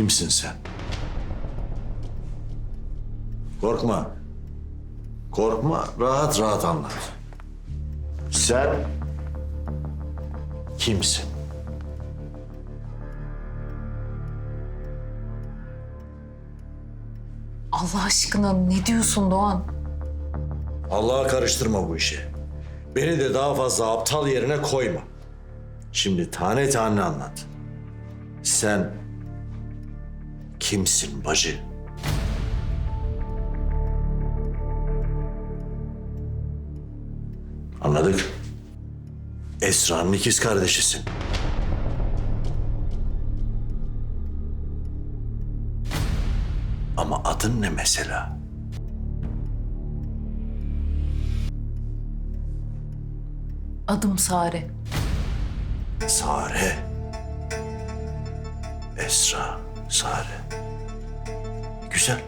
Kimsin sen? Korkma. Korkma, rahat rahat anlat. Sen kimsin? Allah aşkına ne diyorsun Doğan? Allah'a karıştırma bu işi. Beni de daha fazla aptal yerine koyma. Şimdi tane tane anlat. Sen kimsin bacı? Anladık. Esra'nın ikiz kardeşisin. Ama adın ne mesela? Adım Sare. Sare. Esra, Sare. Güzel.